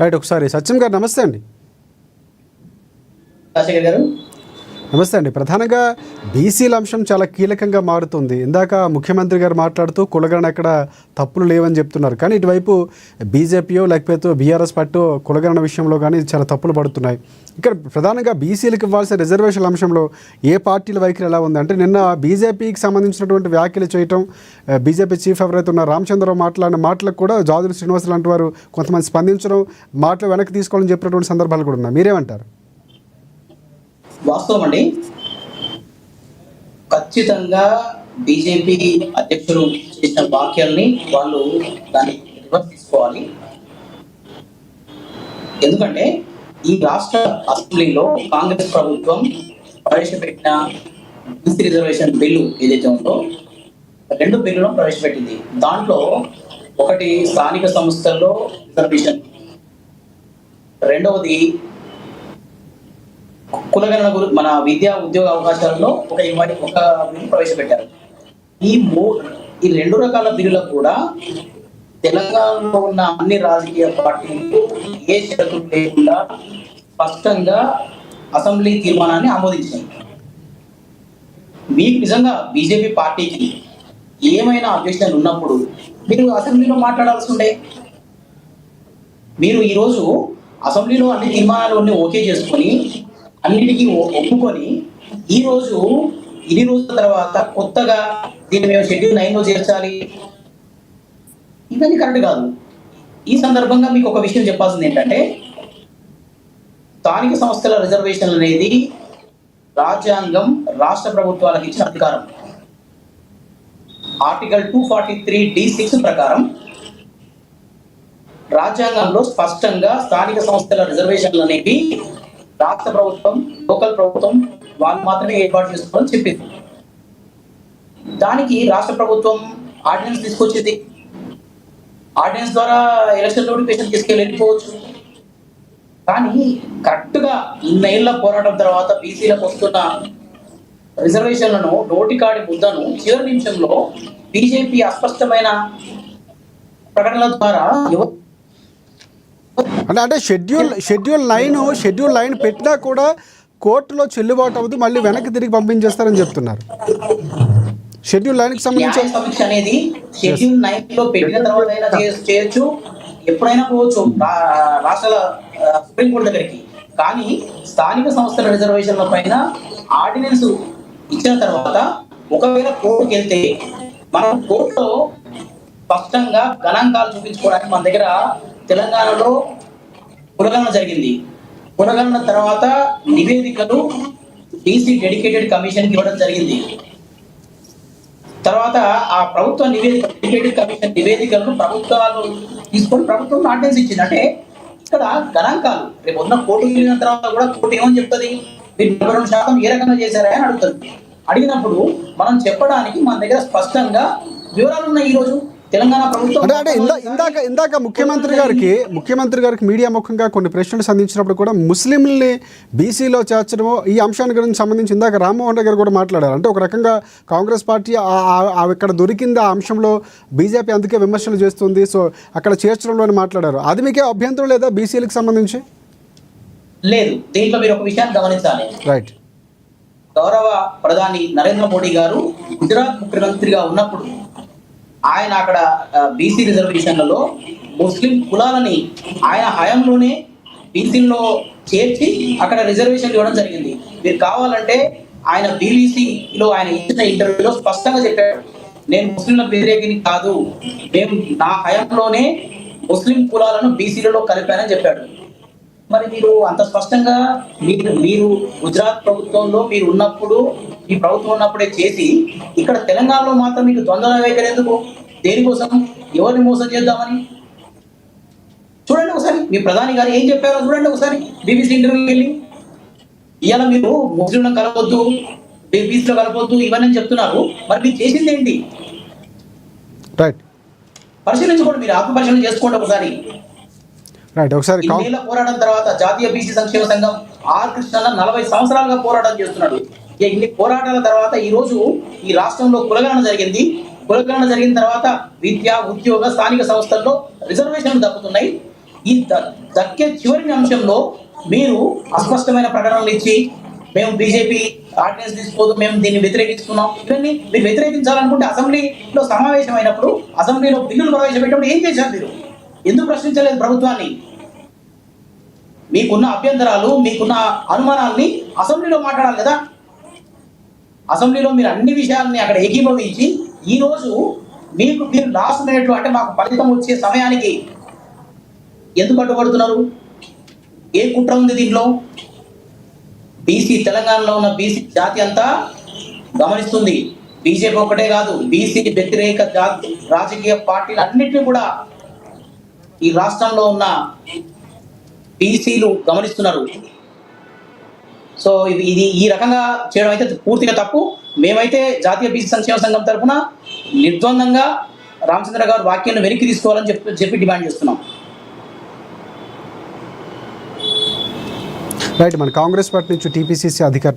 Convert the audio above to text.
Right ఒకసారి సత్యం గారు నమస్తే అండి. రాజశేఖర్ గారు. నమస్తే అండి. ప్రధానంగా బీసీల అంశం చాలా కీలకంగా మారుతుంది. ఇందాక ముఖ్యమంత్రి గారు మాట్లాడుతూ కులగణ అక్కడ తప్పులు లేవని చెప్తున్నారు. కానీ ఇటువైపు బీజేపీయో లేకపోతే బీఆర్ఎస్ పార్టీ కులగణ విషయంలో కానీ చాలా తప్పులు పడుతున్నాయి. ఇక్కడ ప్రధానంగా బీసీలకు ఇవ్వాల్సిన రిజర్వేషన్ అంశంలో ఏ పార్టీల వైఖరి ఎలా ఉంది? అంటే నిన్న బీజేపీకి సంబంధించినటువంటి వ్యాఖ్యలు చేయటం బీజేపీ చీఫ్ ఎవరైతే ఉన్న రామచంద్రరావు మాట్లాడిన మాటలకు కూడా జాదులు శ్రీనివాస్ లాంటి వారు కొంతమంది స్పందించడం మాటలు వెనక్కి తీసుకోవాలని చెప్పినటువంటి సందర్భాలు కూడా ఉన్నాయి. మీరేమంటారు? వాస్తవం అండి. ఖచ్చితంగా బీజేపీ అధ్యక్షులు చేసిన వాక్యాల్ని వాళ్ళు దాన్ని రివర్స్ తీసుకోవాలి. ఎందుకంటే ఈ రాష్ట్ర అసెంబ్లీలో కాంగ్రెస్ ప్రభుత్వం ప్రవేశపెట్టిన బీసీ రిజర్వేషన్ బిల్లు ఏదైతే ఉందో రెండు బిల్లులను ప్రవేశపెట్టింది. దాంట్లో ఒకటి స్థానిక సంస్థల్లో రిజర్వేషన్ రెండవది కులగణన గురు మన విద్యా ఉద్యోగ అవకాశాలలో ఒక ఇన్వైట్ ఒక బిల్లు ప్రవేశపెట్టారు. ఈ మూ ఈ రెండు రకాల బిల్లులకు కూడా తెలంగాణలో ఉన్న అన్ని రాజకీయ పార్టీలు ఏ షరతులు లేకుండా స్పష్టంగా అసెంబ్లీ తీర్మానాన్ని ఆమోదించాయి. మీకు నిజంగా బీజేపీ పార్టీకి ఏమైనా అబ్జెక్షన్ ఉన్నప్పుడు మీరు అసెంబ్లీలో మాట్లాడాల్సి ఉండే మీరు ఈరోజు అసెంబ్లీలో అన్ని తీర్మానాలు ఓకే చేసుకొని అన్నిటికీ ఒప్పుకొని ఈ రోజు ఇన్ని రోజుల తర్వాత కొత్తగా దీన్ని మేము షెడ్యూల్ నైన్లో చేర్చాలి. ఇవన్నీ కరెక్ట్ కాదు. ఈ సందర్భంగా మీకు ఒక విషయం చెప్పాల్సింది ఏంటంటే స్థానిక సంస్థల రిజర్వేషన్ అనేది రాజ్యాంగం రాష్ట్ర ప్రభుత్వాలకు ఇచ్చిన అధికారం. Article two forty three D six ప్రకారం రాజ్యాంగంలో స్పష్టంగా స్థానిక సంస్థల రిజర్వేషన్లు అనేవి రాష్ట్ర ప్రభుత్వం లోకల్ ప్రభుత్వం వాళ్ళు మాత్రమే ఏర్పాటు చేసుకోవాలని చెప్పింది. దానికి రాష్ట్ర ప్రభుత్వం ఆర్డినెన్స్ తీసుకొచ్చింది. ఆర్డినెన్స్ ద్వారా ఎలక్షన్ నోటిఫికేషన్ తీసుకెళ్ళి వెళ్ళిపోవచ్చు. కానీ కరెక్ట్గా ఇన్న ఇన్నేళ్ళ పోరాటం తర్వాత బీసీలకు వస్తున్న రిజర్వేషన్లను నోటికాడి ముద్దను చివరి నిమిషంలో బీజేపీ అస్పష్టమైన ప్రకటనల ద్వారా అంటే అంటే schedule schedule nine schedule nine పెట్టినా కూడా కోర్టులో చెల్లుబాటు అవ్వదు మళ్ళీ వెనక్కి తిరిగి పంపించేస్తారని చెప్తున్నారు. షెడ్యూల్ నైన్కి సంబంధించి న్యాయ సమీక్ష అనేది షెడ్యూల్ నైన్లో పెట్టిన తర్వాత అయినా చేయ- చేయొచ్చు. ఎప్పుడైనా పోవచ్చు. రాష్ట్రాల సుప్రీంకోర్టు దగ్గరికి. కానీ స్థానిక సంస్థల రిజర్వేషన్ల పైన ఆర్డినెన్స్ ఇచ్చిన తర్వాత ఒకవేళ కోర్టుకి వెళ్తే మనం కోర్టులో స్పష్టంగా గణాంకాలు చూపించుకోవడానికి మన దగ్గర తెలంగాణలో పురగణన జరిగింది. కులగణన తర్వాత నివేదికలు డీసీ డెడికేటెడ్ కమిషన్కి ఇవ్వడం జరిగింది. తర్వాత ఆ ప్రభుత్వ నివేదిక డెడికేటెడ్ కమిషన్ నివేదికలను ప్రభుత్వాలు తీసుకొని ప్రభుత్వం ఆర్డినెన్స్ ఇచ్చింది. అంటే ఇక్కడ గణాంకాలు. రేపు ఉన్న కోర్టు వెళ్ళిన తర్వాత కూడా కోర్టు ఏమని చెప్తుంది? మీరు నలభై రెండు శాతం ఏ రకంగా చేశారా అని అడుగుతుంది. అడిగినప్పుడు మనం చెప్పడానికి మన దగ్గర స్పష్టంగా వివరాలు ఉన్నాయి ఈ రోజు తెలంగాణ ప్రభుత్వం అంటే అంటే ఇందా ఇందాక ఇందాక ముఖ్యమంత్రి గారికి ముఖ్యమంత్రి గారికి మీడియా ముఖంగా కొన్ని ప్రశ్నలు సంధించినప్పుడు కూడా ముస్లింల్ని బీసీలో చేర్చడము ఈ అంశానికి గురించి సంబంధించి ఇందాక రామ్మోహన్ రెడ్డి గారు కూడా మాట్లాడారు. అంటే ఒక రకంగా కాంగ్రెస్ పార్టీ ఇక్కడ దొరికింది ఆ అంశంలో బీజేపీ అందుకే విమర్శలు చేస్తుంది. సో అక్కడ చేర్చడంలో మాట్లాడారు. అది మీకే అభ్యంతరం లేదా బీసీలకు సంబంధించి? లేదు. దీంట్లో మీరు ఒక విషయాన్ని గమనించాలి. రైట్ గౌరవ ప్రధాని నరేంద్ర మోడీ గారు గుజరాత్ ముఖ్యమంత్రిగా ఉన్నప్పుడు ఆయన అక్కడ బీసీ రిజర్వేషన్లలో ముస్లిం కులాలని ఆయన హయాంలోనే బీసీల్లో చేర్చి అక్కడ రిజర్వేషన్ ఇవ్వడం జరిగింది. మీరు కావాలంటే ఆయన బీబీసీలో ఆయన ఇచ్చిన ఇంటర్వ్యూలో స్పష్టంగా చెప్పాడు నేను ముస్లింల వ్యతిరేకిని కాదు మేము నా హయాంలోనే ముస్లిం కులాలను బీసీలలో కలిపానని చెప్పాడు. మరి మీరు అంత స్పష్టంగా మీరు మీరు గుజరాత్ ప్రభుత్వంలో మీరు ఉన్నప్పుడు ఈ ప్రభుత్వం ఉన్నప్పుడే చేసి ఇక్కడ తెలంగాణలో మాత్రం మీకు ద్వంద్వ వైఖరి ఎందుకు? దేనికోసం? ఎవరిని మోసం చేద్దామని? చూడండి ఒకసారి మీ ప్రధాని గారు ఏం చెప్పారో చూడండి ఒకసారి బీబీసీ ఇంటర్వ్యూకి వెళ్ళి. ఇవాళ మీరు ముస్లింలను కలపొద్దు బీబీసీలో కలపొద్దు ఇవన్నీ చెప్తున్నారు. మరి మీరు చేసింది ఏంటి? రైట్ పరిశీలించుకోండి మీరు ఆత్మ పరిశీలన చేసుకోండి ఒకసారి. రైట్ ఒకసారి కాం- ఇన్నేళ్ళ పోరాటం తర్వాత జాతీయ బీసీ సంక్షేమ సంఘం ఆర్ కృష్ణన్న నలభై సంవత్సరాలుగా పోరాటం చేస్తున్నాడు. ఇన్ని పోరాటాల తర్వాత ఈ రోజు ఈ రాష్ట్రంలో కులగణన జరిగింది. కులగణన జరిగిన తర్వాత విద్య ఉద్యోగ స్థానిక సంస్థల్లో రిజర్వేషన్లు దక్కుతున్నాయి. ఈ దక్కే చివరి అంశంలో మీరు అస్పష్టమైన ప్రకటనలు ఇచ్చి మేము బీజేపీ ఆర్డినెన్స్ తీసుకోదు మేము దీన్ని వ్యతిరేకిస్తున్నాం ఇవన్నీ మీరు వ్యతిరేకించాలనుకుంటే అసెంబ్లీలో సమావేశం అయినప్పుడు అసెంబ్లీలో బిల్లులు ప్రవేశపెట్టినప్పుడు ఏం చేశారు మీరు? ఎందుకు ప్రశ్నించలేదు ప్రభుత్వాన్ని? మీకున్న అభ్యంతరాలు మీకున్న అనుమానాల్ని అసెంబ్లీలో మాట్లాడాలి కదా. అసెంబ్లీలో మీరు అన్ని విషయాల్ని అక్కడ ఏకీభవించి ఈరోజు మీకు మీరు లాస్ట్ మినిట్లో అంటే మాకు ఫలితం వచ్చే సమయానికి ఎందుకు అడ్డుపడుతున్నారు? ఏ కుట్ర ఉంది దీంట్లో? బీసీ తెలంగాణలో ఉన్న బీసీ జాతి అంతా గమనిస్తుంది. బీజేపీ ఒకటే కాదు బీసీ వ్యతిరేక జాతి రాజకీయ పార్టీలు అన్నింటినీ కూడా ఈ రాష్ట్రంలో ఉన్న బీసీలు గమనిస్తున్నారు. సో ఇది ఈ రకంగా చేయడం అయితే పూర్తిగా తప్పు. మేమైతే జాతీయ బీసీ సంక్షేమ సంఘం తరఫున నిర్ద్వందంగా రామచంద్ర గారు వాక్యాన్ని వెనక్కి తీసుకోవాలని చెప్పి చెప్పి డిమాండ్ చేస్తున్నాం. రైట్ మన కాంగ్రెస్ పార్టీ నుంచి టీపీసీసీ అధికార